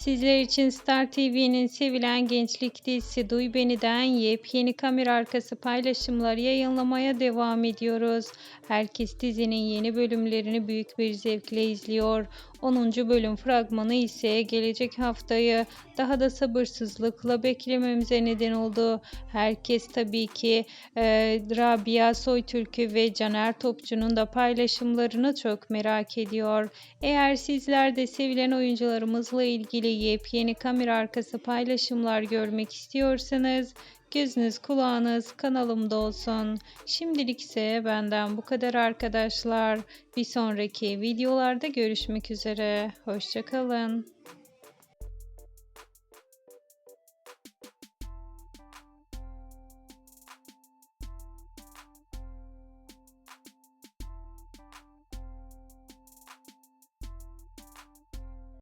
Sizler için Star TV'nin sevilen gençlik dizisi Duy Beni'den yepyeni kamera arkası paylaşımları yayınlamaya devam ediyoruz. Herkes dizinin yeni bölümlerini büyük bir zevkle izliyor. 10. bölüm fragmanı ise gelecek haftayı daha da sabırsızlıkla beklememize neden oldu. Herkes tabii ki e, Rabia Soytürk'ü ve Caner Topçu'nun da paylaşımlarını çok merak ediyor. Eğer sizler de sevilen oyuncularımızla ilgili yepyeni kamera arkası paylaşımlar görmek istiyorsanız gözünüz kulağınız kanalımda olsun. Şimdilik ise benden bu kadar arkadaşlar. Bir sonraki videolarda görüşmek üzere. Hoşçakalın.